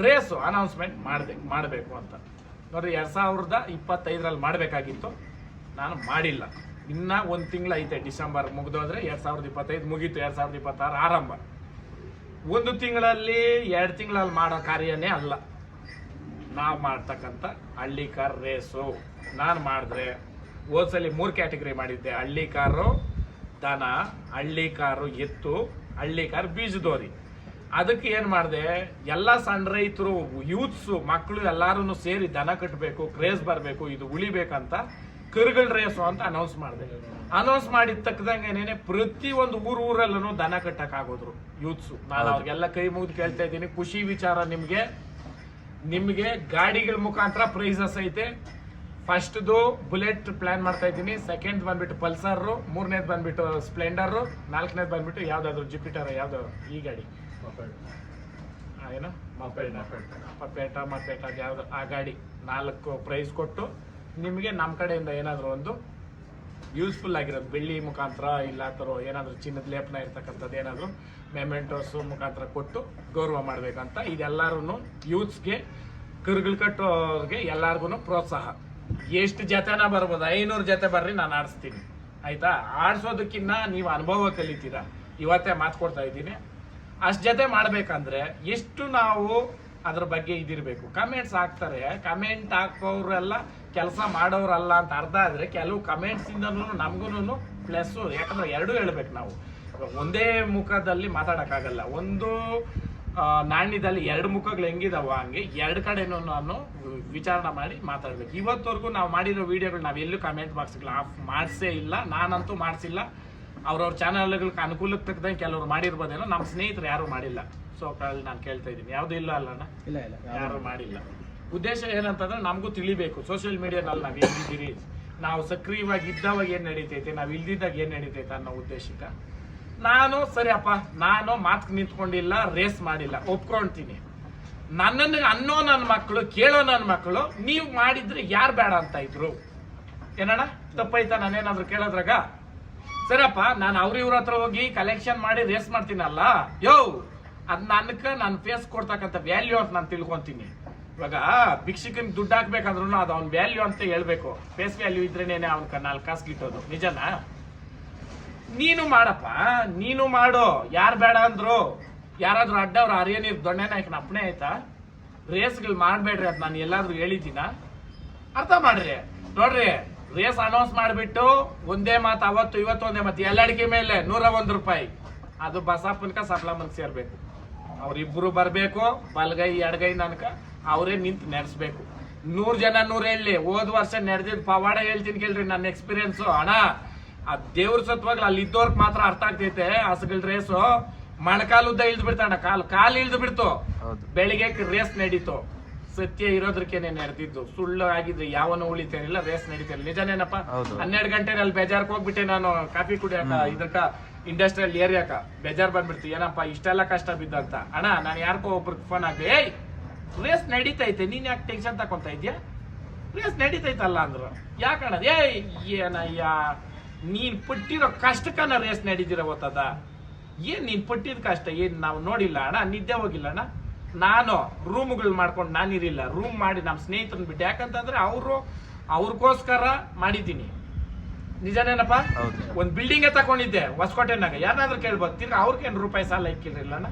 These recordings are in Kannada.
ರೇಸು ಅನೌನ್ಸ್ಮೆಂಟ್ ಮಾಡಬೇಕು ಮಾಡಬೇಕು ಅಂತ. ನೋಡ್ರಿ, ಎರಡು ಸಾವಿರದ ಇಪ್ಪತ್ತೈದರಲ್ಲಿ ಮಾಡಬೇಕಾಗಿತ್ತು. ನಾನು ಮಾಡಿಲ್ಲ. ಇನ್ನೂ ಒಂದು ತಿಂಗಳು ಐತೆ ಡಿಸೆಂಬರ್ ಮುಗಿದೋದ್ರೆ ಎರಡು ಸಾವಿರದ ಇಪ್ಪತ್ತೈದು ಮುಗೀತು, ಎರಡು ಸಾವಿರದ ಇಪ್ಪತ್ತಾರು ಆರಂಭ. ಒಂದು ತಿಂಗಳಲ್ಲಿ ಎರಡು ತಿಂಗಳಲ್ಲಿ ಮಾಡೋ ಕಾರ್ಯನೇ ಅಲ್ಲ. ನಾವು ಮಾಡ್ತಕ್ಕಂಥ ಹಳ್ಳಿ ಕಾರ್ ರೇಸು. ನಾನು ಮಾಡಿದ್ರೆ ಹೋದ್ಸಲಿ ಮೂರು ಕ್ಯಾಟಗರಿ ಮಾಡಿದ್ದೆ. ಹಳ್ಳಿ ಕಾರು ದನ ಹಳ್ಳಿ ಕಾರು ಎತ್ತು ಹಳ್ಳಿ ಕಾರ್ ಬೀಜದೋರಿ. ಅದಕ್ಕೆ ಏನು ಮಾಡಿದೆ? ಎಲ್ಲ ಸಣ್ಣ ರೈತರು ಯೂತ್ಸು ಮಕ್ಕಳು ಎಲ್ಲರೂ ಸೇರಿ ದನ ಕಟ್ಟಬೇಕು ಕ್ರೇಜ್ ಬರಬೇಕು ಇದು ಉಳಿಬೇಕಂತ ಕರುಗಳ ರೇಸು ಅಂತ ಅನೌನ್ಸ್ ಮಾಡಿದೆ. ಅನೌನ್ಸ್ ಮಾಡಿದ ತಕ್ಕದಂಗೆನೇನೆ ಪ್ರತಿ ಒಂದು ಊರು ಊರಲ್ಲೂ ದನ ಕಟ್ಟಕ್ ಆಗೋದ್ರು ಯೂತ್ಸು ನಾನು ಅವ್ರಿಗೆಲ್ಲ ಕೈ ಮುಗಿದು ಕೇಳ್ತಾ ಇದ್ದೀನಿ. ಖುಷಿ ವಿಚಾರ ನಿಮಗೆ. ನಿಮಗೆ ಗಾಡಿಗಳ ಮುಖಾಂತರ ಪ್ರೈಸಸ್ ಐತೆ. ಫಸ್ಟ್ದು ಬುಲೆಟ್ ಪ್ಲಾನ್ ಮಾಡ್ತಾ ಇದ್ದೀನಿ. ಸೆಕೆಂಡ್ ಬಂದ್ಬಿಟ್ಟು ಪಲ್ಸರ್ ಮೂರನೇದು ಬಂದ್ಬಿಟ್ಟು ಸ್ಪ್ಲೆಂಡರ್ ನಾಲ್ಕನೇದು ಬಂದ್ಬಿಟ್ಟು ಯಾವ್ದಾದ್ರು ಜುಪಿಟರ್ ಯಾವ್ದಾದ್ರು ಈ ಗಾಡಿ. ಏನು? ಮಪೇಟ ಮಪೇಟ ಮಪೇಟ ಯಾವ್ದು? ಆ ಗಾಡಿ. ನಾಲ್ಕು ಪ್ರೈಸ್ ಕೊಟ್ಟು ನಿಮಗೆ ನಮ್ಮ ಕಡೆಯಿಂದ ಏನಾದರೂ ಒಂದು ಯೂಸ್ಫುಲ್ ಆಗಿರೋದು. ಬೆಳ್ಳಿ ಮುಖಾಂತರ ಇಲ್ಲ ಥರ ಏನಾದರೂ ಚಿನ್ನದ ಲೇಪನ ಇರ್ತಕ್ಕಂಥದ್ದು ಏನಾದರೂ ಮೆಮೆಂಟೋಸ್ ಮುಖಾಂತರ ಕೊಟ್ಟು ಗೌರವ ಮಾಡಬೇಕಂತ ಇದೆಲ್ಲರೂ ಯೂತ್ಸ್ಗೆ ಕರುಗಳು ಕಟ್ಟೋರಿಗೆ ಎಲ್ಲಾರ್ಗು ಪ್ರೋತ್ಸಾಹ. ಎಷ್ಟು ಜತೆನ ಬರ್ಬೋದು? ಐನೂರು ಜೊತೆ ಬರ್ರಿ, ನಾನು ಆಡಿಸ್ತೀನಿ. ಆಯಿತಾ? ಆಡಿಸೋದಕ್ಕಿನ್ನ ನೀವು ಅನುಭವ ಕಲಿತೀರಾ? ಇವತ್ತೇ ಮಾತು ಕೊಡ್ತಾ ಇದ್ದೀನಿ. ಅಷ್ಟು ಜೊತೆ ಮಾಡ್ಬೇಕಂದ್ರೆ ಎಷ್ಟು ನಾವು ಅದ್ರ ಬಗ್ಗೆ ಇದಿರಬೇಕು. ಕಮೆಂಟ್ಸ್ ಹಾಕ್ತಾರೆ. ಕಮೆಂಟ್ ಹಾಕೋರೆಲ್ಲ ಕೆಲಸ ಮಾಡೋರಲ್ಲ ಅಂತ ಅರ್ಥ ಆದರೆ ಕೆಲವು ಕಮೆಂಟ್ಸ್ ಇಂದನೂ ನಮಗೂ ಪ್ಲಸ್ ಯಾಕಂದ್ರೆ ಎರಡೂ ಹೇಳ್ಬೇಕು ನಾವು. ಒಂದೇ ಮುಖದಲ್ಲಿ ಮಾತಾಡೋಕ್ಕಾಗಲ್ಲ. ಒಂದು ನಾಣ್ಯದಲ್ಲಿ ಎರಡು ಮುಖಗಳು ಹೆಂಗಿದಾವ ಹಂಗೆ ಎರಡು ಕಡೆನೂ ನಾನು ವಿಚಾರಣೆ ಮಾಡಿ ಮಾತಾಡ್ಬೇಕು. ಇವತ್ತವರೆಗೂ ನಾವು ಮಾಡಿರೋ ವೀಡಿಯೋಗಳು ನಾವು ಎಲ್ಲೂ ಕಮೆಂಟ್ ಬಾಕ್ಸ್ಗಳು ಆಫ್ ಮಾಡಿಸೇ ಇಲ್ಲ. ನಾನಂತೂ ಮಾಡಿಸಿಲ್ಲ. ಅವ್ರವ್ರ ಚಾನಲ್ಗಳಿಗೆ ಅನುಕೂಲಕ್ಕೆ ತಕ್ಕದಂಗೆ ಕೆಲವರು ಮಾಡಿರ್ಬೋದೇನೋ ನಮ್ಮ ಸ್ನೇಹಿತರು ಯಾರು ಮಾಡಿಲ್ಲ. ಸೊ ನಾನು ಕೇಳ್ತಾ ಇದ್ದೀನಿ. ಯಾವುದೂ ಇಲ್ಲ ಅಲ್ಲಣ್ಣ ಇಲ್ಲ ಇಲ್ಲ ಯಾರು ಮಾಡಿಲ್ಲ. ಉದ್ದೇಶ ಏನಂತಂದ್ರೆ ನಮಗೂ ತಿಳಿಬೇಕು. ಸೋಷಿಯಲ್ ಮೀಡಿಯಾನಲ್ಲಿ ನಾವು ಹೆಂಗಿದ್ದೀರಿ? ನಾವು ಸಕ್ರಿಯವಾಗಿ ಇದ್ದಾವಾಗ ಏನು ನಡೀತೈತೆ? ನಾವು ಇಲ್ದಿದ್ದಾಗ ಏನು ನಡೀತೈತೆ ಅನ್ನೋ ಉದ್ದೇಶಕ್ಕೆ ನಾನು ಸರಿಯಪ್ಪ ನಾನು ಮಾತು ನಿಂತ್ಕೊಂಡಿಲ್ಲ ರೇಸ್ ಮಾಡಿಲ್ಲ. ಒಪ್ಕೊಂತೀನಿ ನನ್ನನ್ನು ಅನ್ನೋ ನನ್ನ ಮಕ್ಕಳು ಕೇಳೋ ನನ್ನ ಮಕ್ಕಳು ನೀವು ಮಾಡಿದ್ರೆ ಯಾರು ಬೇಡ ಅಂತ ಇದ್ರು. ಏನಣ್ಣ? ತಪ್ಪೈತಾ ನಾನೇನಾದ್ರು ಕೇಳೋದ್ರಾಗ? ಸರಿಯಪ್ಪ ನಾನು ಅವ್ರ ಇವ್ರ ಹತ್ರ ಹೋಗಿ ಕಲೆಕ್ಷನ್ ಮಾಡಿ ರೇಸ್ ಮಾಡ್ತೀನಲ್ಲ. ಯೋ, ಅದ್ ನನ್ಕ ನಾನು ಫೇಸ್ ಕೊಡ್ತಕ್ಕಂಥ ವ್ಯಾಲ್ಯೂ ಅಂತ ನಾನು ತಿಳ್ಕೊಂತೀನಿ. ಇವಾಗ ಭಿಕ್ಷಕನ್ ದುಡ್ಡು ಹಾಕ್ಬೇಕಂದ್ರೂ ಅದು ಅವ್ನ ವ್ಯಾಲ್ಯೂ ಅಂತ ಹೇಳ್ಬೇಕು. ಫೇಸ್ ವ್ಯಾಲ್ಯೂ ಇದ್ರೆನೇ ಅವ್ನ ನಾಲ್ಕು ಕಾಸು ಗಿಟ್ಟೋದು ನಿಜನಾ? ನೀನು ಮಾಡಪ್ಪ, ನೀನು ಮಾಡು. ಯಾರು ಬೇಡ ಅಂದ್ರು? ಯಾರಾದ್ರೂ ಅಡ್ಡವ್ರ ನೀರು ದೊಣ್ಣೆ ನಾಯಕನ ಅಪ್ಪಣೆ ಆಯ್ತಾ? ರೇಸ್ಗಳು ಮಾಡಬೇಡ್ರಿ ಅದು ನಾನು ಎಲ್ಲಾದ್ರೂ ಹೇಳಿದ್ದೀನ? ಅರ್ಥ ಮಾಡ್ರಿ. ನೋಡ್ರಿ ರೇಸ್ ಅನೌನ್ಸ್ ಮಾಡಿಬಿಟ್ಟು ಒಂದೇ ಮಾತು ಅವತ್ತು ಇವತ್ತು ಒಂದೇ ಮಾತು. ಎಲ್ಲಡಿಕೆ ಮೇಲೆ ನೂರ ಒಂದು ರೂಪಾಯಿ. ಅದು ಬಸಪ್ಪನ್ಕ ಸಪ್ಲಮ್ಮನ್ಗೆ ಸೇರ್ಬೇಕು. ಅವ್ರಿಬ್ರು ಬರಬೇಕು ಬಲಗೈ ಎಡಗೈ ನನ್ಕ ಅವರೇ ನಿಂತು ನಡೆಸ್ಬೇಕು. ನೂರು ಜನ ನೂರು ಹೇಳಿ ಹೋದ್ ವರ್ಷ ನಡೆದಿದ್ ಪವಾಡ ಹೇಳ್ತೀನಿ ಕೇಳ್ರಿ ನನ್ನ ಎಕ್ಸ್ಪೀರಿಯನ್ಸು ಅಣ್ಣ ಆ ದೇವ್ರ ಸತ್ವಾಗ್ಲ ಅಲ್ಲಿ ಇದ್ದವ್ರಿಗೆ ಮಾತ್ರ ಅರ್ಥ ಆಗ್ತೈತೆ ಹಸುಗಳ ರೇಸು ಮೊಣಕಾಲುದ್ದ ಇಳ್ದು ಬಿಡ್ತಾಣ ಕಾಲು ಕಾಲು ಇಳ್ದು ಬಿಡ್ತು. ಬೆಳಿಗ್ಗೆ ರೇಸ್ ನಡೀತು. ಸತ್ಯ ಇರೋದಕ್ಕೇನೆ ನಡೆದಿದ್ದು. ಸುಳ್ಳು ಆಗಿದ್ರೆ ಯಾವನು ಉಳಿತೇನಿಲ್ಲ ರೇಸ್ ನಡೀತೇನೆ. ನಿಜನೇನಪ್ಪ. ಹನ್ನೆರಡು ಗಂಟೆ ಅಲ್ಲಿ ಬೇಜಾರ್ಕ್ ಹೋಗ್ಬಿಟ್ಟೆ ನಾನು ಕಾಫಿ ಕುಡಿಯಾಕ ಇದಕ್ಕ ಇಂಡಸ್ಟ್ರಿಯಲ್ ಏರಿಯಾಕ. ಬೇಜಾರ್ ಬಂದ್ಬಿಡ್ತು. ಏನಪ್ಪ ಇಷ್ಟೆಲ್ಲ ಕಷ್ಟ ಬಿದ್ದಂತ. ಅಣ್ಣ ನಾನು ಯಾರ್ಕೋ ಒಬ್ರಿಗೆ ಫೋನ್ ಹಾಕಿ ಏಯ್ ರೇಸ್ ನಡೀತೈತೆ. ನೀನ್ ಯಾಕೆ ಟೆನ್ಷನ್ ತಕೊಂತ ಇದ್ಯಾ? ರೇಸ್ ನಡೀತೈತಲ್ಲ ಅಂದ್ರು. ಯಾಕಣ್ಣ? ಏಯ್ ಏನಯ್ಯ ನೀನ್ ಪಟ್ಟಿರೋ ಕಷ್ಟಕ್ಕನ ರೇಸ್ ನಡೀದಿರ ಗೊತ್ತದ ಏನ್ ನೀನ್ ಪಟ್ಟಿದ ಕಷ್ಟ? ಏನ್ ನಾವು ನೋಡಿಲ್ಲ ಅಣ್ಣ? ನಿದ್ದೆ ಹೋಗಿಲ್ಲ ಅಣ್ಣ? ನಾನು ರೂಮ್ಗಳು ಮಾಡ್ಕೊಂಡು ನಾನಿರಲಿಲ್ಲ ರೂಮ್ ಮಾಡಿ ನಮ್ಮ ಸ್ನೇಹಿತರನ್ನ ಬಿಟ್ಟು. ಯಾಕಂತಂದ್ರೆ ಅವರು ಅವ್ರಿಗೋಸ್ಕರ ಮಾಡಿದ್ದೀನಿ. ನಿಜನೇನಪ್ಪ ಒಂದು ಬಿಲ್ಡಿಂಗೇ ತಗೊಂಡಿದ್ದೆ ತಕೊಂಡಿದ್ದೆ ಹೊಸಕೋಟೆನಾಗ ಯಾರನ್ನಾದ್ರೂ ಕೇಳ್ಬೋದು ತಿರ್ಗ ಅವ್ರಿಗೇನು ರೂಪಾಯಿ ಸಾಲ ಇಕ್ಕಿರಲಿಲ್ಲ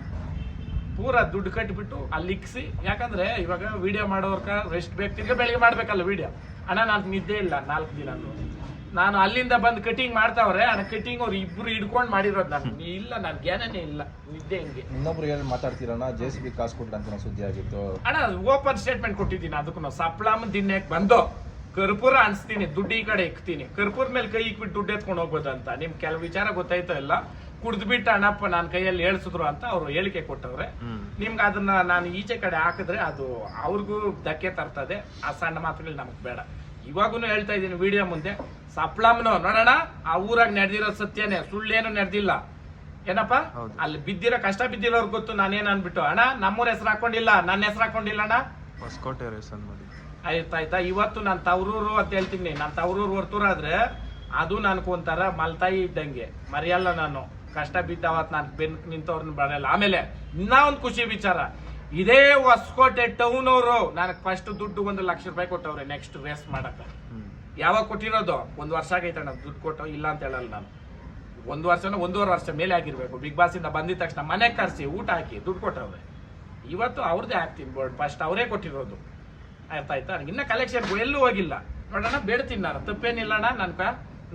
ಪೂರ ದುಡ್ಡು ಕಟ್ಟಿಬಿಟ್ಟು ಅಲ್ಲಿ ಇಕ್ಸಿ. ಯಾಕಂದ್ರೆ ಇವಾಗ ವಿಡಿಯೋ ಮಾಡೋರ್ಕ ರೆಸ್ಟ್ ಬೇಕು. ತಿರ್ಗ ಬೆಳಿಗ್ಗೆ ಮಾಡಬೇಕಲ್ಲ ವಿಡಿಯೋ ಅಣ್ಣ ನಾಲ್ಕು ನಿದ್ದೆ ಇಲ್ಲ ನಾಲ್ಕು ದಿನ ನಾನು ಅಲ್ಲಿಂದ ಬಂದು ಕಟಿಂಗ್ ಮಾಡ್ತಾವ್ರೆ ಆ ಕಟಿಂಗ್ ಅವ್ರು ಇಬ್ರು ಹಿಡ್ಕೊಂಡು ಮಾಡಿರೋದು ನಾನು. ಇಲ್ಲ ನನ್ ಜ್ಞಾನನೇ ಇಲ್ಲ. ನಿದ್ದೆ ಹಿಂಗೆ? ಇನ್ನೊಬ್ರು ಏನು ಮಾತಾಡ್ತೀರಣ್ಣ? ಜೆ ಸಿ ಬಿ ಕಾಸು ಕೊಟ್ಟ ಅಂತ ಸುದ್ದಿ ಆಗಿತ್ತು. ಅಣ್ಣ ಓಪನ್ ಸ್ಟೇಟ್ಮೆಂಟ್ ಕೊಟ್ಟಿದ್ದೀನಿ ಅದಕ್ಕೂ ನಾವು ಸಪ್ಲಮ್ ದಿನಕ್ಕೆ ಬಂದು ಕರ್ಪೂರ ಅನ್ಸ್ತೀನಿ ದುಡ್ಡು ಈ ಕಡೆ ಇಕ್ತೀನಿ. ಕರ್ಪೂರ ಮೇಲೆ ಕೈ ಇಕ್ಬಿಟ್ಟು ದುಡ್ಡು ಎತ್ಕೊಂಡು ಹೋಗ್ಬೋದಂತ. ನಿಮ್ ಕೆಲವು ವಿಚಾರ ಗೊತ್ತಾಯ್ತ ಇಲ್ಲ? ಕುಡ್ದ್ಬಿಟ್ಟ ಅಣ್ಣಪ್ಪ ನನ್ನ ಕೈಯಲ್ಲಿ ಹೇಳ್ಸಿದ್ರು ಅಂತ ಅವ್ರು ಹೇಳಿಕೆ ಕೊಟ್ಟವ್ರೆ. ನಿಮ್ಗೆ ಅದನ್ನ ನಾನು ಈಚೆ ಕಡೆ ಹಾಕಿದ್ರೆ ಅದು ಅವ್ರಿಗೂ ಧಕ್ಕೆ ತರ್ತದೆ. ಆ ಸಣ್ಣ ಮಾತುಗಳು ನಮಗ್ ಬೇಡ. ಇವಾಗೂ ಹೇಳ್ತಾ ಇದ್ದೀನಿ ವಿಡಿಯೋ ಮುಂದೆ. ಸಪ್ಲಮ್ನು ನೋಡೋಣ ಆ ಊರಾಗ ನಡೆದಿರೋ ಸತ್ಯನೇ ಸುಳ್ಳೇನು ನಡೆದಿಲ್ಲ. ಏನಪ್ಪ? ಅಲ್ಲಿ ಬಿದ್ದಿರೋ ಕಷ್ಟ ಬಿದ್ದಿರೋರ್ ಗೊತ್ತು ನಾನೇನ್ ಅನ್ಬಿಟ್ಟು. ಅಣ್ಣ ನಮ್ಮೂರ ಹೆಸರು ಹಾಕೊಂಡಿಲ್ಲ ನನ್ನ ಹೆಸರು ಹಾಕೊಂಡಿಲ್ಲ ಅಣ್ಣ. ಹೊಸಕೋಟೆ ಆಯ್ತಾಯ್ತಾ ಇವತ್ತು ನಾನು ತವರೂರು ಅಂತ ಹೇಳ್ತೀನಿ. ನಾನು ತವರೂರು ಹೊರ್ತೂರಾದ್ರೆ ಅದು ನನ್ಗೆ ಒಂಥರ ಮಲ್ತಾಯಿ ಇದ್ದಂಗೆ. ಮರೆಯಲ್ಲ ನಾನು. ಕಷ್ಟ ಬಿದ್ದಾವತ್ ನಾನು ಬೆನ್ ನಿಂತವ್ರನ್ನ ಬರಲ್ಲ ಆಮೇಲೆ ಇನ್ನ ಒಂದು ಖುಷಿ ವಿಚಾರ. ಇದೇ ಹೊಸಕೋಟೆ ಟೌನ್ ಅವರು, ನನಗೆ ಫಸ್ಟ್ ದುಡ್ಡು ಒಂದು ಲಕ್ಷ ರೂಪಾಯಿ ಕೊಟ್ಟವ್ರೆ ನೆಕ್ಸ್ಟ್ ರೇಸ್ ಮಾಡಕ್ಕೆ. ಯಾವಾಗ ಕೊಟ್ಟಿರೋದು? ಒಂದು ವರ್ಷ ಆಗೈತೆ ನಾನು ದುಡ್ಡು ಕೊಟ್ಟು, ಇಲ್ಲ ಅಂತ ಹೇಳಲ್ಲ ನಾನು. ಒಂದು ವರ್ಷನ ಒಂದೂವರೆ ವರ್ಷ ಮೇಲೆ ಆಗಿರ್ಬೇಕು. ಬಿಗ್ ಬಾಸ್ ಇಂದ ಬಂದಿದ ತಕ್ಷಣ ಮನೆ ಕರ್ಸಿ, ಊಟ ಹಾಕಿ, ದುಡ್ಡು ಕೊಟ್ಟವ್ರೆ. ಇವತ್ತು ಅವ್ರದ್ದೇ ಹಾಕ್ತೀನಿ ಬೋರ್ಡ್ ಫಸ್ಟ್ ಅವರೇ ಕೊಟ್ಟಿರೋದು. ಅರ್ಥ ಆಯ್ತಾ? ಇನ್ನ ಕಲೆಕ್ಷನ್ ಎಲ್ಲೂ ಹೋಗಿಲ್ಲ. ನೋಡೋಣ ಬೇಡ್ತೀನಿ ನಾನು. ತಪ್ಪೇನಿಲ್ಲ ಅಣ್ಣ ನನ್ಕ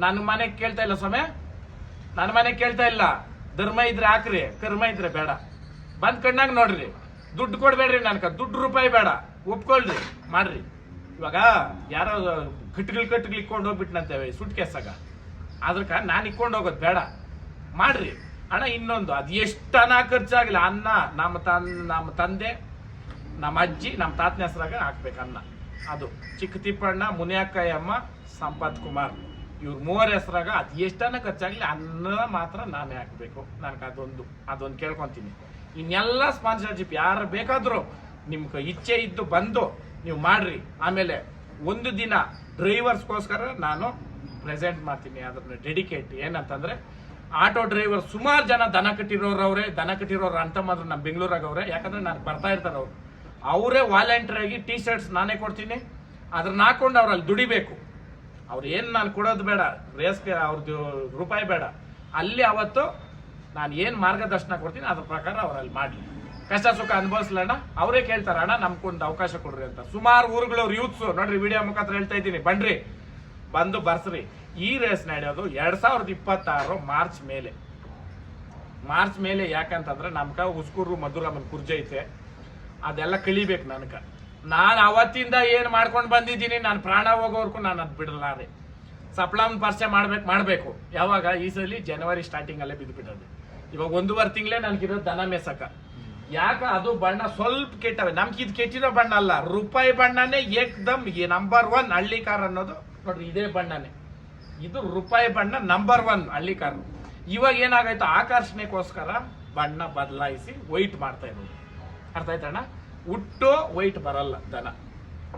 ನನ್ನ ಮನೆ ಕೇಳ್ತಾ ಇಲ್ಲ ಸ್ವಾಮಿ. ನನ್ನ ಮನೆ ಕೇಳ್ತಾ ಇಲ್ಲ. ಧರ್ಮ ಇದ್ರೆ ಹಾಕ್ರಿ, ಕರ್ಮ ಇದ್ರೆ ಬೇಡ. ಬಂದ್ ಕಣ್ಣಾಗ ನೋಡ್ರಿ. ದುಡ್ಡು ಕೊಡ್ಬೇಡ್ರಿ ನನ್ಕ ದುಡ್ಡು ರೂಪಾಯಿ ಬೇಡ. ಒಪ್ಕೊಳ್ರಿ. ಮಾಡ್ರಿ. ಇವಾಗ ಯಾರೋ ಕಟ್ಗಳು ಕಟ್ಗಳು ಇಕ್ಕೊಂಡು ಹೋಗ್ಬಿಟ್ನಂತೇವೆ ಸುಟ್ ಕೇಸಾಗ ಅದಕ್ಕ ನಾನು ಇಕ್ಕೊಂಡು ಹೋಗೋದು ಬೇಡ. ಮಾಡ್ರಿ. ಅಣ್ಣ, ಇನ್ನೊಂದು. ಅದು ಎಷ್ಟು ಖರ್ಚಾಗಲಿ. ಅನ್ನ ನಮ್ಮ ತನ್, ನಮ್ಮ ತಂದೆ, ನಮ್ಮ ಅಜ್ಜಿ, ನಮ್ಮ ತಾತನ ಹೆಸರಾಗ ಹಾಕ್ಬೇಕು ಅನ್ನ. ಅದು ಚಿಕ್ಕ ತಿಪ್ಪಣ್ಣ, ಮುನಿಯಕ್ಕಯ್ಯಮ್ಮ, ಸಂಪತ್ ಕುಮಾರ್. ಇವ್ರ ಮೂವರ ಹೆಸರಾಗ ಅದು ಎಷ್ಟನ್ನ ಖರ್ಚಾಗಲಿ ಅನ್ನ ಮಾತ್ರ ನಾನೇ ಹಾಕ್ಬೇಕು. ನನಗೆ ಅದೊಂದು. ಅದೊಂದು ಕೇಳ್ಕೊಂತೀನಿ. ಇನ್ನೆಲ್ಲ ಸ್ಪಾನ್ಸರ್ಶಿಪ್ ಯಾರು ಬೇಕಾದರೂ ನಿಮ್ಗೆ ಇಚ್ಛೆ ಇದ್ದು ಬಂದು ನೀವು ಮಾಡ್ರಿ. ಆಮೇಲೆ ಒಂದು ದಿನ ಡ್ರೈವರ್ಸ್ಗೋಸ್ಕರ ನಾನು ಪ್ರೆಸೆಂಟ್ ಮಾಡ್ತೀನಿ. ಅದನ್ನ ಡೆಡಿಕೇಟ್ ಏನಂತಂದರೆ ಆಟೋ ಡ್ರೈವರ್ ಸುಮಾರು ಜನ ದನ ಕಟ್ಟಿರೋರು ಅವರೇ, ದನ ಕಟ್ಟಿರೋರು ಅಂತ ಮಾತ್ರ ನಮ್ಮ ಬೆಂಗಳೂರಾಗ ಅವ್ರೆ. ಯಾಕಂದ್ರೆ ನಾನು ಬರ್ತಾ ಇರ್ತಾರೆ ಅವರು. ಅವರೇ ವಾಲಂಟಿಯರಾಗಿ ಟೀ ಶರ್ಟ್ಸ್ ನಾನೇ ಕೊಡ್ತೀನಿ. ಅದನ್ನ ಹಾಕೊಂಡು ಅವ್ರಲ್ಲಿ ದುಡಿಬೇಕು. ಅವ್ರು ಏನು ನಾನು ಕೊಡೋದು ಬೇಡ. ರೇಸ್ಗೆ ಅವ್ರದ್ದು ರೂಪಾಯಿ ಬೇಡ. ಅಲ್ಲಿ ಅವತ್ತು ನಾನು ಏನು ಮಾರ್ಗದರ್ಶನ ಕೊಡ್ತೀನಿ ಅದ್ರ ಪ್ರಕಾರ ಅವರಲ್ಲಿ ಮಾಡಲಿ. ಕಷ್ಟ ಸುಖ ಅನುಭವಿಸ್ಲಣ್ಣ, ಅವರೇ ಕೇಳ್ತಾರೆ, ಅಣ್ಣ, ನಮ್ಗೊಂದು ಅವಕಾಶ ಕೊಡ್ರಿ ಅಂತ. ಸುಮಾರು ಊರುಗಳವ್ರು ಯೂತ್ಸು ನೋಡ್ರಿ ವಿಡಿಯೋ ಮುಖಾಂತರ ಹೇಳ್ತಾ ಇದ್ದೀನಿ. ಬನ್ರಿ, ಬಂದು ಬರ್ಸ್ರಿ. ಈ ರೇಸ್ ನಡೆಯೋದು ಎರಡ್ ಸಾವಿರದ ಇಪ್ಪತ್ತಾರು ಮಾರ್ಚ್ ಮೇಲೆ. ಮಾರ್ಚ್ ಮೇಲೆ ಯಾಕಂತಂದ್ರೆ ನಮ್ಗೆ ಉಸ್ಕೂರು ಮಧುರಾಮನ್ ಕುರ್ಜೆ ಐತೆ. ಅದೆಲ್ಲ ಕಳಿಬೇಕು ನನಗೆ. ನಾನು ಅವತ್ತಿಂದ ಏನು ಮಾಡ್ಕೊಂಡು ಬಂದಿದ್ದೀನಿ, ನಾನು ಪ್ರಾಣ ಹೋಗೋವರೆಗೂ ನಾನು ಅದ್ ಬಿಡಲಾರೆ ಸಪ್ಲಮ್ ಪರಿಚಯ ಮಾಡ್ಬೇಕು, ಮಾಡಬೇಕು. ಯಾವಾಗ? ಈ ಸಲ ಜನವರಿ ಸ್ಟಾರ್ಟಿಂಗ್ ಅಲ್ಲೇ ಬಿದ್ದು ಬಿಡೋದು ಇವಾಗ ಒಂದೂವರೆ ತಿಂಗಳೇ ನನಗಿರೋ ದನ ಮೇಸಕ ಯಾಕ? ಅದು ಬಣ್ಣ ಸ್ವಲ್ಪ ಕೆಟ್ಟವೆ. ನಮ್ಗೆ ಇದು ಕೆಟ್ಟಿರೋ ಬಣ್ಣ ಅಲ್ಲ. ರೂಪಾಯಿ ಬಣ್ಣನೇ ಏಕ್ದಮ್ ನಂಬರ್ ಒನ್ ಹಳ್ಳಿ ಕಾರ್ ಅನ್ನೋದು. ನೋಡ್ರಿ, ಇದೇ ಬಣ್ಣನೇ. ಇದು ರೂಪಾಯಿ ಬಣ್ಣ ನಂಬರ್ ಒನ್ ಹಳ್ಳಿ ಕಾರು ಇವಾಗ ಏನಾಗೈತೆ? ಆಕರ್ಷಣೆಗೋಸ್ಕರ ಬಣ್ಣ ಬದಲಾಯಿಸಿ ವೈಟ್ ಮಾಡ್ತಾ ಇರೋದು. ಅರ್ಥ ಆಯ್ತಣ್ಣ? ಹುಟ್ಟು ವೈಟ್ ಬರಲ್ಲ ದನ.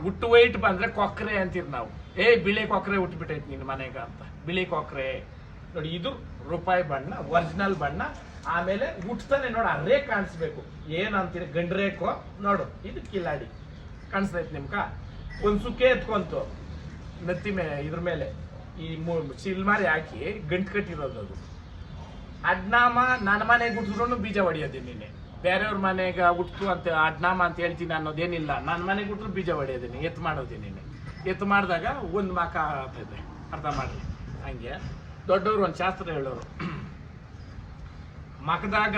ಹುಟ್ಟು ವೈಟ್ ಬಂದ್ರೆ ಕೊಕ್ರೆ ಅಂತೀರಿ ನಾವು. ಏ, ಬಿಳಿ ಕೊಕ್ರೆ ಹುಟ್ಬಿಟ್ಟೈತಿ ನಿನ್ನ ಮನೆಗ ಅಂತ. ಬಿಳಿ ಕೊಕ್ರೆ. ನೋಡಿ, ಇದು ರೂಪಾಯಿ ಬಣ್ಣ, ಒರಿಜಿನಲ್ ಬಣ್ಣ, ಆಮೇಲೆ ಉಟ್ತಾನೆ ನೋಡಿ ಅರೇ ಕಾಣಿಸ್ಬೇಕು. ಏನಂತೀರಿ? ಗಂಡ್ರೇಕೋ ನೋಡು, ಇದು ಕಿಲಾಡಿ. ಕಾಣಿಸ್ತೈತೆ ನಿಮ್ಕ ಒಂದು ಸುಕ್ಕೆ ಎತ್ಕೊಂತು. ನತ್ತಿ ಮೇ ಇದ್ರ ಮೇಲೆ. ಈ ಚಿಲ್ಮಾರಿ ಹಾಕಿ ಗಂಟು ಕಟ್ಟಿರೋದು ಅದು. ಅಡ್ನಾಮ, ನನ್ನ ಮನೆಗೆ ಹುಟ್ಟಿದ್ರು ಬೀಜ ಹೊಡಿಯೋದು ನೀನೆ ಬೇರೆಯವ್ರ ಮನೆಗೆ ಹುಟ್ಟು ಅಂತ ಅಡ್ನಾಮ ಅಂತ ಹೇಳ್ತೀನಿ ಅನ್ನೋದೇನಿಲ್ಲ. ನನ್ನ ಮನೆಗೆ ಹುಟ್ಟರು ಬೀಜ ಹೊಡಿಯೋದೀನಿ ಎತ್ತು ನೀನೆ ಎತ್ತು ಮಾಡಿದಾಗ ಒಂದು ಮಾಕ ಆಗ್ತದೆ. ಅರ್ಥ ಮಾಡಿ ಹಂಗೆ? ದೊಡ್ಡವರು ಒಂದು ಶಾಸ್ತ್ರ ಹೇಳೋರು. ಮಕದಾಗ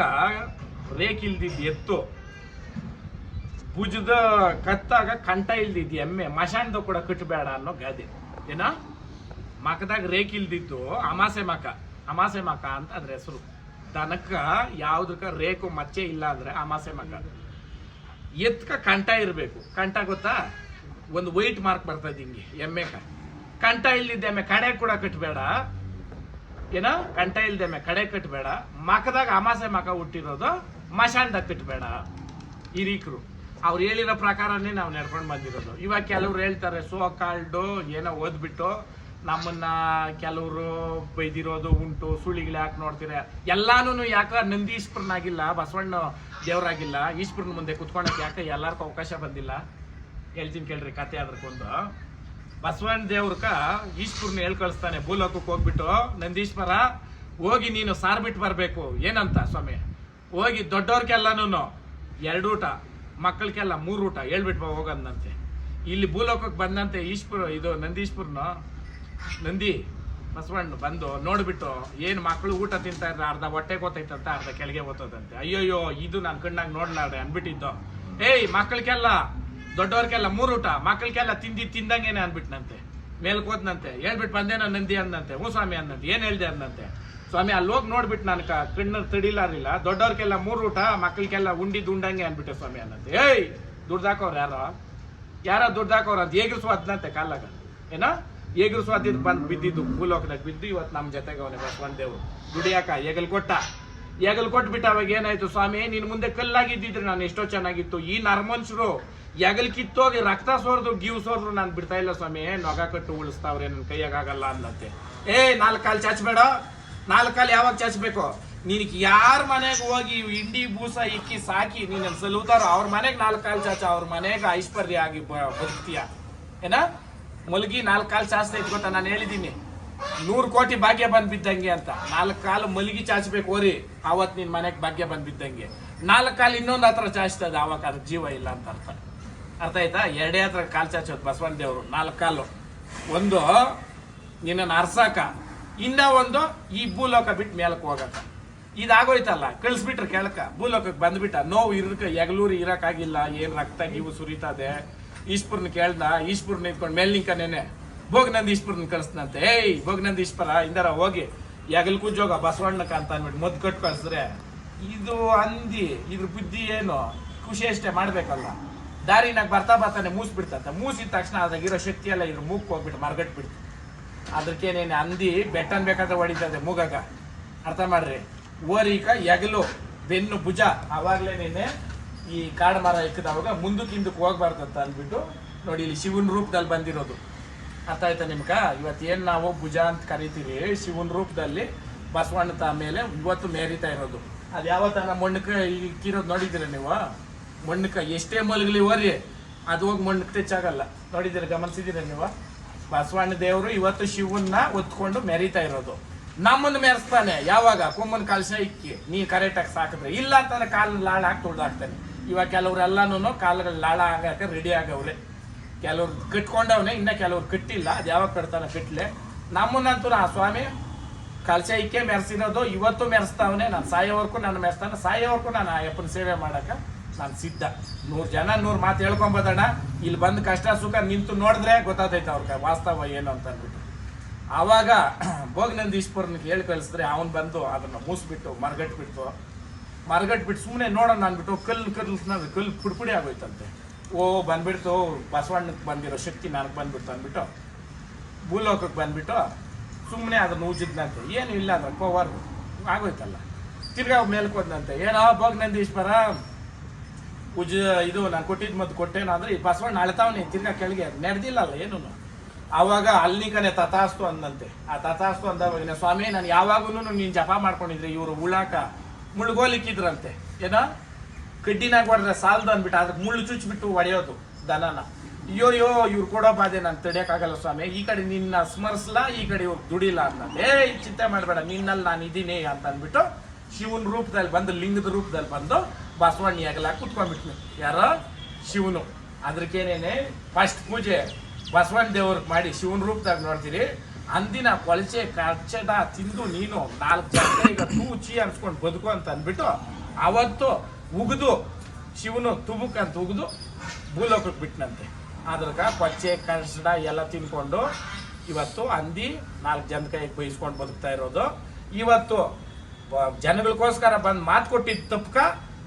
ರೇಕ್ ಇಲ್ದಿದ್ದು ಎತ್ತು. ಭುಜದ ಕತ್ತಾಗ ಕಂಠ ಇಲ್ದಿದ್ದು ಎಮ್ಮೆ. ಮಶಾನ್ದ ಕೂಡ ಕಟ್ಟಬೇಡ ಅನ್ನೋ ಗಾದೆ. ಏನ? ಮಕದಾಗ ರೇಕ್ ಇಲ್ದಿದ್ದು ಅಮಾಸೆ ಮಕ ಅಮಾಸೆ ಮಕ ಅಂತ ಅದ್ರ ಹೆಸರು. ದನಕ್ಕ ಯಾವ್ದಕ್ಕ ರೇಕು ಮಚ್ಚೆ ಇಲ್ಲ ಅಂದ್ರೆ ಅಮಾಸೆ ಮಕ. ಎತ್ಕ ಕಂಠ ಇರಬೇಕು. ಕಂಠ ಗೊತ್ತಾ? ಒಂದು ವೈಟ್ ಮಾರ್ಕ್ ಬರ್ತದೆ ಹಿಂಗೆ ಎಮ್ಮೆಕ ಕಂಠ ಇಲ್ದಿದ್ದ ಎಮ್ಮೆ ಕಡೆ ಕೂಡ ಕಟ್ಟಬೇಡ. ಏನ ಕಂಠ ಇಲ್ದೆಮ್ಮೆ ಕಡೆ ಕಟ್ಟಬೇಡ ಮಕದಾಗ ಅಮಾಸೆ ಮಕ ಹುಟ್ಟಿರೋದು ಮಶಾನ್ದಾಗ ಕಟ್ಟಬೇಡ ಹಿರೀಕರು. ಅವ್ರು ಹೇಳಿರೋ ಪ್ರಕಾರನೇ ನಾವು ನಡ್ಕೊಂಡು ಬಂದಿರೋದು. ಇವಾಗ ಕೆಲವ್ರು ಹೇಳ್ತಾರೆ ಸೋ ಕಾಲ್ಡು ಏನೋ ಓದ್ಬಿಟ್ಟು ನಮ್ಮನ್ನ ಕೆಲವರು ಬೈದಿರೋದು, ಉಂಟು, ಸುಳಿಗಳು ಯಾಕೆ ನೋಡ್ತೀರ? ಎಲ್ಲಾನು ಯಾಕ ನಂದೀಶ್ವರನಾಗಿಲ್ಲ, ಬಸವಣ್ಣ ದೇವರಾಗಿಲ್ಲ, ಈಶ್ವರನ ಮುಂದೆ ಕುತ್ಕೊಳಕ್ಕೆ ಯಾಕೆ ಎಲ್ಲಾರ್ಗು ಅವಕಾಶ ಬಂದಿಲ್ಲ? ಹೇಳ್ತೀನಿ ಕೇಳ್ರಿ, ಕತೆ ಅದ್ರಕ್ಕೊಂದು. ಬಸವಣ್ಣ ದೇವ್ರಕ ಈಶ್ವರನ ಹೇಳ್ ಕಳಿಸ್ತಾನೆ, ಭೂಲೋಕಕ್ಕೆ ಹೋಗ್ಬಿಟ್ಟು, ನಂದೀಶ್ವರ, ಹೋಗಿ ನೀನು ಸಾರ್ಬಿಟ್ಟು ಬರಬೇಕು. ಏನಂತ ಸ್ವಾಮಿ? ಹೋಗಿ ದೊಡ್ಡವ್ರಿಗೆಲ್ಲನೂ ಎರಡು ಊಟ, ಮಕ್ಕಳಿಗೆಲ್ಲ ಮೂರು ಊಟ ಹೇಳ್ಬಿಟ್ಟು ಹೋಗಂದಂತೆ ಇಲ್ಲಿ ಭೂಲೋಕಕ್ಕೆ ಬಂದಂತೆ ಈಶ್ವರ, ಇದು ನಂದೀಶ್ವರನು, ನಂದಿ, ಬಸವಣ್ಣ ಬಂದು ನೋಡ್ಬಿಟ್ಟು ಏನು ಮಕ್ಕಳು ಊಟ ತಿಂತಾ ಇದ್ರೆ ಅರ್ಧ ಹೊಟ್ಟೆ ಗೊತ್ತೈತಂತ ಅರ್ಧ ಕೆಳಗೆ ಓದ್ತದಂತೆ ಅಯ್ಯೋಯ್ಯೋ, ಇದು ನಾನು ಕಣ್ಣಾಗ ನೋಡ್ಲಾರ್ದೆ ಅನ್ಬಿಟ್ಟಿದ್ದು ಏಯ್, ಮಕ್ಕಳಿಗೆಲ್ಲ ದೊಡ್ಡವ್ರಿಗೆಲ್ಲ ಮೂರು ಊಟ ಮಕ್ಕಳಿಗೆಲ್ಲ ತಿಂದಿ ತಿಂದಂಗೆನೆ ಅನ್ಬಿಟ್ನಂತೆ ಮೇಲ್ಕೋದ್ನಂತೆ ಹೇಳ್ಬಿಟ್ಟು ಬಂದೇನೋ ನಂದಿ ಅಂದಂತೆ ಹ್ಞೂ ಸ್ವಾಮಿ ಅಂದಂತೆ ಏನು ಹೇಳ್ದೆ ಅಂದಂತೆ ಸ್ವಾಮಿ, ಅಲ್ಲಿ ಹೋಗಿ ನೋಡ್ಬಿಟ್ಟು ನಾನು ಕಣ್ಣು ತಡಿಲಾರಿಲ್ಲ ದೊಡ್ಡವ್ರಿಗೆಲ್ಲ ಮೂರು ಊಟ ಮಕ್ಕಳಿಗೆಲ್ಲ ಉಂಡಿದ್ದು ಉಂಡಂಗೆ ಅಂದ್ಬಿಟ್ಟೆ ಸ್ವಾಮಿ ಅಂದಂತೆ ಏಯ್, ದುಡ್ದಾಕೋರು ಯಾರೋ? ಯಾರೋ ದುಡ್ದಾಕೋರು ಅದು ಅಂತ ಏಗಿರ್ಸು ಅದ್ನಂತೆ ಕಾಲಾಗ ಏನ? ಹೇಗಿರ್ಸು ಅದಿದ್ ಬಂದು ಬಿದ್ದಿದ್ದು, ಭೂಲೋಕದಾಗ ಬಿದ್ದು ಇವತ್ತು ನಮ್ಮ ಜೊತೆಗೆ ಅವನೇ ಬಂದೆವು ದುಡಿಯಾಕ ಏಗಲ್ ಕೊಟ್ಟ. ಏಗಲ್ ಕೊಟ್ಬಿಟ್ಟು ಅವಾಗ ಏನಾಯ್ತು ಸ್ವಾಮಿ? ನಿನ್ ಮುಂದೆ ಕಲ್ಲಾಗಿದ್ದಿದ್ರೆ ನಾನು ಎಷ್ಟೋ ಚೆನ್ನಾಗಿತ್ತು. ಈ ನರ್ಮನ್ಸರು ಎಗಲ್ ಕಿತ್ತೋಗಿ ರಕ್ತ ಸೋರ್ದು, ಗೀವ್ ಸೋರ್ದು ನಾನು ಬಿಡ್ತಾ ಇಲ್ಲ ಸ್ವಾಮಿ. ನೊಗ ಕಟ್ಟು ಉಳಿಸ್ತಾವ್ರೆ ನನ್ನ ಕೈಯಾಗ ಆಗಲ್ಲ ಅಂದಂತೆ. ಏ ನಾಲ್ಕು ಕಾಲು ಚಾಚಬೇಡ. ನಾಲ್ಕು ಕಾಲು ಯಾವಾಗ ಚಾಚಬೇಕು? ನಿನಗೆ ಯಾರ ಮನೆಗೆ ಹೋಗಿ ಇಂಡಿ ಬೂಸ ಇಕ್ಕಿ ಸಾಕಿ ನೀನು ಸಲುತಾರೋ ಅವ್ರ ಮನೆಗೆ ನಾಲ್ಕು ಕಾಲು ಚಾಚ, ಅವ್ರ ಮನೆಗೆ ಐಶ್ವರ್ಯ ಆಗಿ ಬದುಕ್ತೀಯ. ಏನ? ಮಲಗಿ ನಾಲ್ಕು ಕಾಲು ಚಾಚ್ತಾ ಇತ್ತು ನಾನು ಹೇಳಿದ್ದೀನಿ ನೂರು ಕೋಟಿ ಭಾಗ್ಯ ಬಂದ್ಬಿದ್ದಂಗೆ ಅಂತ. ನಾಲ್ಕು ಕಾಲು ಮಲಗಿ ಚಾಚಬೇಕು ಓರಿ. ಅವತ್ತು ನಿನ್ ಮನೆಗೆ ಭಾಗ್ಯ ಬಂದ್ ಬಿದ್ದಂಗೆ ನಾಲ್ಕು ಕಾಲು ಇನ್ನೊಂದು ಹತ್ರ ಚಾಚ್ತದೆ, ಅವಾಗ ಅದ್ರ ಜೀವ ಇಲ್ಲ ಅಂತ ಅರ್ಥ. ಅರ್ಥ ಆಯ್ತಾ? ಎರಡೇ ಹತ್ರ ಕಾಲು ಚಾಚೋದು ಬಸವಣ್ಣ ದೇವರು, ನಾಲ್ಕು ಕಾಲು. ಒಂದು, ನಿನ್ನನ್ನು ಅರ್ಸಾಕ. ಇನ್ನ ಒಂದು, ಈ ಭೂಲೋಕ ಬಿಟ್ಟು ಮೇಲಕ್ಕೆ ಹೋಗಕ. ಇದಾಗೋಯ್ತಲ್ಲ, ಕಳಿಸ್ಬಿಟ್ರೆ ಕೆಳಕ. ಭೂಲೋಕಕ್ಕೆ ಬಂದ್ಬಿಟ್ಟ. ನೋವು ಇರಕ ಎಗಲೂರು ಇರೋಕ್ಕಾಗಿಲ್ಲ ಏನು ರಕ್ತ ಗೀವು ಸುರಿತದೆ? ಈಶ್ವರ್ನ ಕೇಳ್ದ? ಈಶ್ವರನ ನಿಂತ್ಕೊಂಡು ಮೇಲ್ ನಿಂಕನೇನೆ ಭೋಗನಂದ ಈಶ್ವರ್ನ ಕಳಿಸ್ತಂತೆ ಏಯ್, ಭೋಗನಂದ ಈಶ್ವರ, ಇಂದಾರ ಹೋಗಿ. ಎಗಲ್ ಕುಜ್ಜೋಗ ಬಸವಣ್ಣಕ ಅಂತ ಅಂದ್ಬಿಟ್ಟು ಮದ್ದು ಕಟ್ಟು ಕಳಿಸಿದ್ರೆ ಇದು ಅಂದಿ ಇದ್ರ ಬುದ್ಧಿ ಏನು? ಖುಷಿ ಅಷ್ಟೇ ಮಾಡ್ಬೇಕಲ್ಲ. ದಾರಿನಾಗ ಬರ್ತಾ ಬರ್ತಾನೆ ಮೂಸ್ ಬಿಡ್ತಂತ. ಮೂಸಿದ ತಕ್ಷಣ ಅದಾಗಿರೋ ಶಕ್ತಿ ಎಲ್ಲ ಇದ್ರ ಮೂಗ್ ಹೋಗ್ಬಿಟ್ಟು ಮರ್ಗಟ್ ಬಿಡ್ತು. ಅದಕ್ಕೇನೇನು ಅಂದಿ, ಬೆಟ್ಟನ್ ಬೇಕಾದ್ರೆ ಹೊಡಿತದೆ ಮೂಗಾಗ. ಅರ್ಥ ಮಾಡ್ರಿ? ಓರಿಕ, ಎಗಲು, ಬೆನ್ನು, ಭುಜ. ಅವಾಗ್ಲೇನೇನೆ ಈ ಕಾಡು ಮರ ಇಕ್ಕದವಾಗ ಮುಂದಕ್ಕೆ ಹಿಂದಕ್ಕೆ ಹೋಗ್ಬಾರ್ದಂತ ಅಂದ್ಬಿಟ್ಟು ನೋಡಿ ಇಲ್ಲಿ ಶಿವನ ರೂಪದಲ್ಲಿ ಬಂದಿರೋದು. ಅರ್ಥ ಆಯ್ತಾ ನಿಮ್ಗೆ? ಇವತ್ತು ಏನ್ ನಾವು ಭುಜ ಅಂತ ಕರಿತೀವಿ, ಶಿವನ ರೂಪದಲ್ಲಿ ಬಸವಣ್ಣ ತಮೇಲೆ ಮೇಲೆ ಇವತ್ತು ಮೇರಿತಾ ಇರೋದು. ಅದು ಯಾವತ್ತನ ಮಣ್ಣಕ್ಕೆ ಇಕ್ಕಿರೋದು ನೋಡಿದ್ದೀರ ನೀವು? ಮಣ್ಣಕ್ಕೆ ಎಷ್ಟೇ ಮಲಗಲಿ ಹೋರಿ, ಅದು ಹೋಗಿ ಮಣ್ಣಕ್ಕೆ ಆಗಲ್ಲ ನೋಡಿದ್ದೀರ, ಗಮನಿಸಿದ್ದೀರ ನೀವು? ಬಸವಣ್ಣ ದೇವರು ಇವತ್ತು ಶಿವನ್ನ ಒತ್ಕೊಂಡು ಮೆರಿತಾ ಇರೋದು. ನಮ್ಮನ್ನು ಮೆರೆಸ್ತಾನೆ. ಯಾವಾಗ? ಕೊಮ್ಮನ್ ಕಲಶ ಇಕ್ಕಿ. ನೀ ಕರೆಕ್ಟಾಗಿ ಸಾಕಿದ್ರೆ. ಇಲ್ಲ ಅಂತಂದ್ರೆ ಕಾಲು ಲಾಳ ಹಾಕಿ ತುಳ್ದಾಕ್ತಾನೆ. ಇವಾಗ ಕೆಲವ್ರೆಲ್ಲಾನು ಕಾಲುಗಳು ಲಾಳ ಆಗಕ್ಕೆ ರೆಡಿ ಆಗವ್ರೆ. ಕೆಲವ್ರು ಕಟ್ಕೊಂಡವನೇ, ಇನ್ನ ಕೆಲವ್ರು ಕಟ್ಟಿಲ್ಲ. ಅದು ಯಾವಾಗ ಕಟ್ತಾನೆ ಕಟ್ಲೆ. ನಮ್ಮನ್ನಂತೂ ಆ ಸ್ವಾಮಿ ಕಲಸೆ ಇಕ್ಕೇ ಮೆರೆಸಿರೋದು. ಇವತ್ತು ಮೆರೆಸ್ತಾವನೆ. ನಾನು ಸಾಯೋವರೆಗೂ ನಾನು ಮೆರೆಸ್ತಾನೆ. ಸಾಯೋವರೆಗೂ ನಾನು ಆ ಅಪ್ಪನ ಸೇವೆ ಮಾಡಕ್ಕೆ ನಾನು ಸಿದ್ಧ. ನೂರು ಜನ, ನೂರು ಮಾತು ಹೇಳ್ಕೊಂಬೋದಣ್ಣ ಇಲ್ಲಿ ಬಂದು ಕಷ್ಟ, ಸುಖ ನಿಂತು ನೋಡಿದ್ರೆ ಗೊತ್ತಾತೈತೆ ಅವ್ರಿಗೆ ವಾಸ್ತವ ಏನು ಅಂತ ಅಂದ್ಬಿಟ್ಟು ಆವಾಗ ಭೋಗನಂದೀಶ್ವರನ ಹೇಳಿ ಕಳಿಸಿದ್ರೆ ಅವನು ಬಂದು ಅದನ್ನ ಮೂಸ್ಬಿಟ್ಟು ಮರಗಟ್ಬಿಟ್ಟು ಮರಗಟ್ಬಿಟ್ಟು ಸುಮ್ಮನೆ ನೋಡೋಣ ಅಂದ್ಬಿಟ್ಟು ಕಲ್ಲು ಕಲ್ಲು ಕಲ್ಲು ಪುಡಿ ಪುಡಿ ಆಗೋಯ್ತಂತೆ. ಓ, ಬಂದ್ಬಿಡ್ತು ಬಸವಣ್ಣಕ್ಕೆ ಬಂದಿರೋ ಶಕ್ತಿ ನನಗೆ ಬಂದ್ಬಿಡ್ತು ಅಂದ್ಬಿಟ್ಟು ಭೂಲೋಕಕ್ಕೆ ಬಂದ್ಬಿಟ್ಟು ಸುಮ್ಮನೆ ಅದನ್ನ ಉಜ್ಜಿದ್ನಂತೆ ಏನು ಇಲ್ಲ ಅಂದ್ರೆ ಪವರ್ ಆಗೋಯ್ತಲ್ಲ. ತಿರ್ಗಾ ಮೇಲ್ಕ್ ಏನೋ ಏನೋ ಭೋಗನಂದೀಶ್ವರ ಉಜ್ ಇದು ನಾನು ಕೊಟ್ಟಿದ್ದು ಮದ್ದು ಕೊಟ್ಟೇನಂದ್ರೆ ಈ ಬಸವಣ್ಣ ಅಳ್ತಾವನಿ ತಿರ್ಗಾ ಕೆಳಗೆ. ನಡೆದಿಲ್ಲಲ್ಲ ಏನು ಅವಾಗ ಅಲ್ಲಿ ಕನೆ ತಥಾಸ್ತು ಅಂದಂತೆ. ಆ ತಥಾಸ್ತು ಅಂದವಾಗ ಸ್ವಾಮಿ, ನಾನು ಯಾವಾಗೂ ನೀನು ಜಪ ಮಾಡ್ಕೊಂಡಿದ್ರೆ ಇವರು ಉಳಾಕ ಮುಳುಗೋಲಿಕ್ಕಿದ್ರಂತೆ. ಏನ? ಕಡ್ಡಿನಾಗ ಹೊಡೆದ್ರೆ ಸಾಲದು ಅಂದ್ಬಿಟ್ಟು ಆದ್ರೆ ಮುಳ್ಳು ಚುಚ್ಚಿಬಿಟ್ಟು ಹೊಡೆಯೋದು ದನನ. ಅಯ್ಯೋ ಯೋ ಇವ್ರು ಕೊಡೋ ಬಾಧೆ ನಾನು ತಡಿಯೋಕ್ಕಾಗಲ್ಲ ಸ್ವಾಮಿ. ಈ ಕಡೆ ನಿನ್ನ ಸ್ಮರಿಸ್ಲಾ, ಈ ಕಡೆ ಇವ್ರು ದುಡಿಲ್ಲ ಅಂತ ಏ ಚಿಂತೆ ಮಾಡಬೇಡ, ನಿನ್ನಲ್ಲಿ ನಾನು ಇದ್ದೀನಿ ಅಂತ ಅಂದ್ಬಿಟ್ಟು ಶಿವನ ರೂಪದಲ್ಲಿ ಬಂದು, ಲಿಂಗದ ರೂಪದಲ್ಲಿ ಬಂದು ಬಸವಣ್ಣ ಆಗಲ್ಲ, ಕುತ್ಕೊಂಡ್ಬಿಟ್ನು. ಯಾರೋ? ಶಿವನು. ಅದಕ್ಕೇನೇನೆ ಫಸ್ಟ್ ಪೂಜೆ. ಬಸವಣ್ಣ ದೇವ್ರಿಗೆ ಮಾಡಿ ಶಿವನ ರೂಪದಾಗ ನೋಡ್ತೀರಿ, ಅಂದಿನ ಕೊಳಚೆ ಕಚ್ಚದ ತಿಂದು ನೀನು ನಾಲ್ಕು ಜನ ಈಗ ತೂಚಿ ಅನ್ಸ್ಕೊಂಡು ಬದುಕು ಅಂತ ಅಂದ್ಬಿಟ್ಟು ಅವತ್ತು ಉಗಿದು, ಶಿವನು ತುಬುಕ್ ಅಂತ ಉಗಿದು ಭೂಲೋಕಕ್ಕೆ ಬಿಟ್ನಂತೆ. ಅದ್ರಾಗ ಕೊಚ್ಚೆ ಕಚ್ಚಡ ಎಲ್ಲ ತಿನ್ಕೊಂಡು ಇವತ್ತು ಅಂದಿ ನಾಲ್ಕು ಜನ ಕೈಗೆ ಬೈಸ್ಕೊಂಡು ಬದುಕ್ತಾ ಇರೋದು. ಇವತ್ತು ಜನಗಳಿಗೋಸ್ಕರ ಬಂದು ಮಾತು ಕೊಟ್ಟಿದ್ದ ತಪ್ಪಕ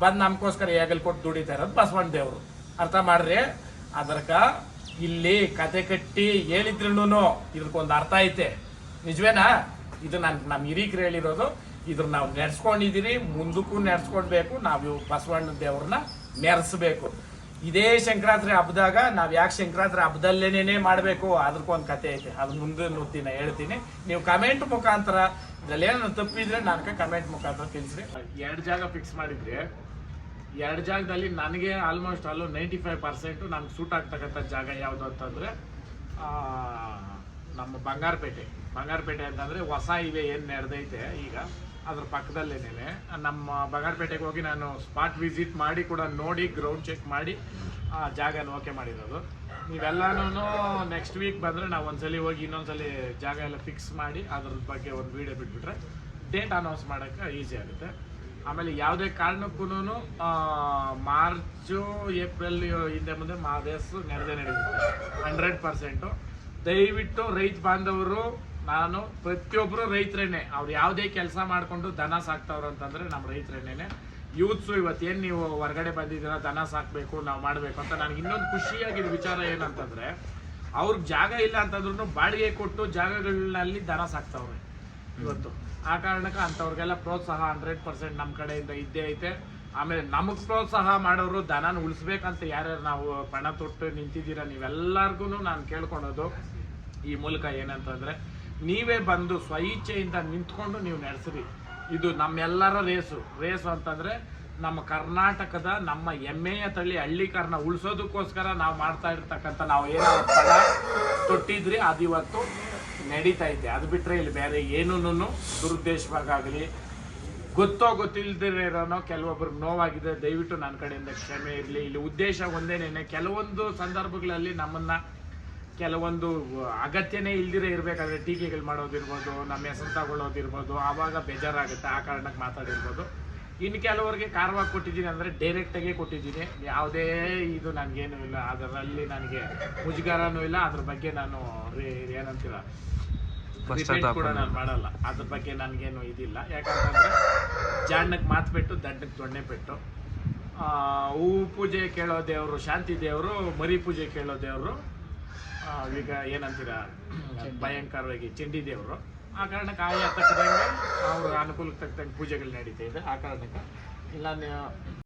ಬಂದು ನಮಗೋಸ್ಕರ ಹೇಗಲ್ ಕೊಟ್ಟು ದುಡಿತಾ ಇರೋದು ಬಸವಣ್ಣ ದೇವರು. ಅರ್ಥ ಮಾಡ್ರಿ? ಅದರ್ಕ ಇಲ್ಲಿ ಕತೆ ಕಟ್ಟಿ ಹೇಳಿದ್ರು ಇದಕ್ಕೊಂದು ಅರ್ಥ ಐತೆ. ನಿಜವೇನಾ? ಇದು ನಾನು ನಮ್ಮ ಹಿರೀಕರು ಹೇಳಿರೋದು. ಇದ್ರ ನಾವು ನೆಡ್ಸ್ಕೊಂಡಿದ್ದೀರಿ ಮುಂದಕ್ಕೂ ನೆಡ್ಸ್ಕೊಳ್ಬೇಕು ನಾವು ಬಸವಣ್ಣ ದೇವ್ರನ್ನ ನೆರೆಸ್ಬೇಕು. ಇದೇ ಸಂಕ್ರಾಂತಿ ಹಬ್ಬದಾಗ ನಾವು ಯಾಕೆ ಸಂಕ್ರಾಂತಿ ಹಬ್ಬದಲ್ಲೇನೇ ಮಾಡಬೇಕು? ಅದಕ್ಕೊಂದು ಕತೆ ಐತೆ. ಅದು ಮುಂದೆ ನೋಡ್ತೀನಿ, ಹೇಳ್ತೀನಿ. ನೀವು ಕಮೆಂಟ್ ಮುಖಾಂತರ ಇದ್ರಲ್ಲಿ ತಪ್ಪಿದ್ರೆ ನನಗೆ ಕಮೆಂಟ್ ಮುಖಾಂತರ ತಿಳಿಸ್ರಿ. ಎರಡು ಜಾಗ ಫಿಕ್ಸ್ ಮಾಡಿದ್ರೆ ಎರಡು ಜಾಗದಲ್ಲಿ ನನಗೆ ಆಲ್ಮೋಸ್ಟ್ ಅಲ್ಲೂ ನೈಂಟಿ ಫೈವ್ ಪರ್ಸೆಂಟು ನಮ್ಗೆ ಸೂಟ್ ಆಗ್ತಕ್ಕಂಥ ಜಾಗ ಯಾವುದು ಅಂತಂದರೆ ನಮ್ಮ ಬಂಗಾರಪೇಟೆ. ಬಂಗಾರಪೇಟೆ ಅಂತಂದರೆ ಹೊಸ ಇವೆ ಏನು ನಡೆದೈತೆ ಈಗ, ಅದ್ರ ಪಕ್ಕದಲ್ಲೇನೆ ನಮ್ಮ ಬಂಗಾರಪೇಟೆಗೆ ಹೋಗಿ ನಾನು ಸ್ಪಾಟ್ ವಿಸಿಟ್ ಮಾಡಿ ಕೂಡ ನೋಡಿ ಗ್ರೌಂಡ್ ಚೆಕ್ ಮಾಡಿ, ಆ ಜಾಗನ ಓಕೆ ಮಾಡಿರೋದು. ನೀವೆಲ್ಲನೂ ನೆಕ್ಸ್ಟ್ ವೀಕ್ ಬಂದರೆ ನಾವು ಒಂದ್ಸಲಿ ಹೋಗಿ ಇನ್ನೊಂದ್ಸಲಿ ಜಾಗ ಎಲ್ಲ ಫಿಕ್ಸ್ ಮಾಡಿ ಅದ್ರ ಬಗ್ಗೆ ಒಂದು ವಿಡಿಯೋ ಬಿಟ್ಬಿಟ್ರೆ ಡೇಟ್ ಅನೌನ್ಸ್ ಮಾಡೋಕ್ಕೆ ಈಸಿ ಆಗುತ್ತೆ. ಆಮೇಲೆ ಯಾವುದೇ ಕಾರಣಕ್ಕೂ ಮಾರ್ಚು, ಏಪ್ರಿಲ್ ಹಿಂದೆ ಮುಂದೆ ಮಾದೇಸು ನಡೆದೇ ನಡೆಯುತ್ತೆ. Hundred percent. ದಯವಿಟ್ಟು ರೈತ ಬಾಂಧವರು, ನಾನು ಪ್ರತಿಯೊಬ್ಬರು ರೈತರೇನೆ. ಅವ್ರು ಯಾವುದೇ ಕೆಲಸ ಮಾಡಿಕೊಂಡು ದನ ಸಾಕ್ತವ್ರು ಅಂತಂದ್ರೆ ನಮ್ಮ ರೈತರೇನೆ ಯೂತ್ಸು ಇವತ್ತೇನು ನೀವು ಹೊರಗಡೆ ಬಂದಿದ್ದೀರಾ, ದನ ಸಾಕಬೇಕು, ನಾವು ಮಾಡಬೇಕು ಅಂತ ನನಗೆ ಇನ್ನೊಂದು ಖುಷಿಯಾಗಿದ್ದ ವಿಚಾರ ಏನಂತಂದರೆ, ಅವ್ರಿಗೆ ಜಾಗ ಇಲ್ಲ ಅಂತಂದ್ರೂ ಬಾಡಿಗೆ ಕೊಟ್ಟು ಜಾಗಗಳಲ್ಲಿ ದನ ಸಾಕ್ತವ್ರೆ. ಇವತ್ತು ಆ ಕಾರಣಕ್ಕೆ ಅಂಥವ್ರಿಗೆಲ್ಲ ಪ್ರೋತ್ಸಾಹ ಹಂಡ್ರೆಡ್ ಪರ್ಸೆಂಟ್ ನಮ್ಮ ಕಡೆಯಿಂದ ಇದ್ದೇ ಐತೆ. ಆಮೇಲೆ ನಮಗೆ ಪ್ರೋತ್ಸಾಹ ಮಾಡೋರು ದನನ ಉಳಿಸ್ಬೇಕಂತ ಯಾರ್ಯಾರು ನಾವು ಪಣ ತೊಟ್ಟು ನಿಂತಿದ್ದೀರ ನೀವೆಲ್ಲರಿಗೂ ನಾನು ಕೇಳ್ಕೊಳೋದು ಈ ಮೂಲಕ ಏನಂತಂದರೆ, ನೀವೇ ಬಂದು ಸ್ವಇಚ್ಛೆಯಿಂದ ನಿಂತ್ಕೊಂಡು ನೀವು ನಡೆಸ್ರಿ. ಇದು ನಮ್ಮೆಲ್ಲರ ರೇಸು. ರೇಸು ಅಂತಂದ್ರೆ ನಮ್ಮ ಕರ್ನಾಟಕದ ನಮ್ಮ ಹೆಮ್ಮೆಯ ತಳಿ ಹಳ್ಳಿಕಾರನ ಉಳಿಸೋದಕ್ಕೋಸ್ಕರ ನಾವು ಮಾಡ್ತಾ ಇರ್ತಕ್ಕಂಥ ನಾವು ಏನೋ ತೊಟ್ಟಿದ್ರಿ ಅದು ಇವತ್ತು ನಡೀತಾ ಇದೆ. ಅದು ಬಿಟ್ಟರೆ ಇಲ್ಲಿ ಬೇರೆ ಏನೂ ದುರುದ್ದೇಶವಾಗಲಿ ಗೊತ್ತೋ ಇರೋನೋ ಕೆಲವೊಬ್ರಿಗೆ ನೋವಾಗಿದೆ. ದಯವಿಟ್ಟು ನನ್ನ ಕಡೆಯಿಂದ ಕ್ಷಮೆ ಇರಲಿ. ಇಲ್ಲಿ ಉದ್ದೇಶ ಒಂದೇನೇನೆ ಕೆಲವೊಂದು ಸಂದರ್ಭಗಳಲ್ಲಿ ನಮ್ಮನ್ನ ಕೆಲವೊಂದು ಅಗತ್ಯನೇ ಇಲ್ದಿರೇ ಇರಬೇಕಾದ್ರೆ ಟೀಕೆಗಳು ಮಾಡೋದಿರ್ಬೋದು, ನಮ್ಮ ಹೆಸರು ತಗೊಳ್ಳೋದಿರ್ಬೋದು, ಆವಾಗ ಬೇಜಾರಾಗುತ್ತೆ ಆ ಕಾರಣಕ್ಕೆ ಮಾತಾಡಿರ್ಬೋದು. ಇನ್ನು ಕೆಲವರಿಗೆ ಕಾರವಾಗಿ ಕೊಟ್ಟಿದ್ದೀನಿ ಅಂದರೆ ಡೈರೆಕ್ಟಾಗಿ ಕೊಟ್ಟಿದ್ದೀನಿ. ಯಾವುದೇ ಇದು ನನಗೇನು ಇಲ್ಲ. ಅದರಲ್ಲಿ ನನಗೆ ಮುಜುಗರನು ಇಲ್ಲ. ಅದ್ರ ಬಗ್ಗೆ ನಾನು ರೇ- ಏನಂತೀರ ಕೂಡ ನಾನು ಮಾಡಲ್ಲ. ಅದ್ರ ಬಗ್ಗೆ ನನಗೇನು ಇದಿಲ್ಲ. ಯಾಕಂತಂದ್ರೆ ಜಾಣ್ಣಕ್ಕೆ ಮಾತು ಬಿಟ್ಟು ದಂಡಕ್ಕೆ ದೊಣ್ಣೆ ಬಿಟ್ಟು ಆ, ಹೂವು ಪೂಜೆ ಕೇಳೋ ದೇವರು ಶಾಂತಿ ದೇವರು ಮರಿ ಪೂಜೆ ಕೇಳೋ ದೇವರು ಆ, ಈಗ ಏನಂತೀರ ಭಯಂಕರವಾಗಿ ಚಂಡಿ ದೇವರು. ಆ ಕಾರಣಕ್ಕೆ ಆಯಾ ತಕ್ಕದಂಗೆ ಅವ್ರ ಅನುಕೂಲಕ್ಕೆ ತಕ್ಕಂಗೆ ಪೂಜೆಗಳು ನಡೀತಾ ಇದೆ ಆ ಕಾರಣಕ್ಕೆ. ಇಲ್ಲ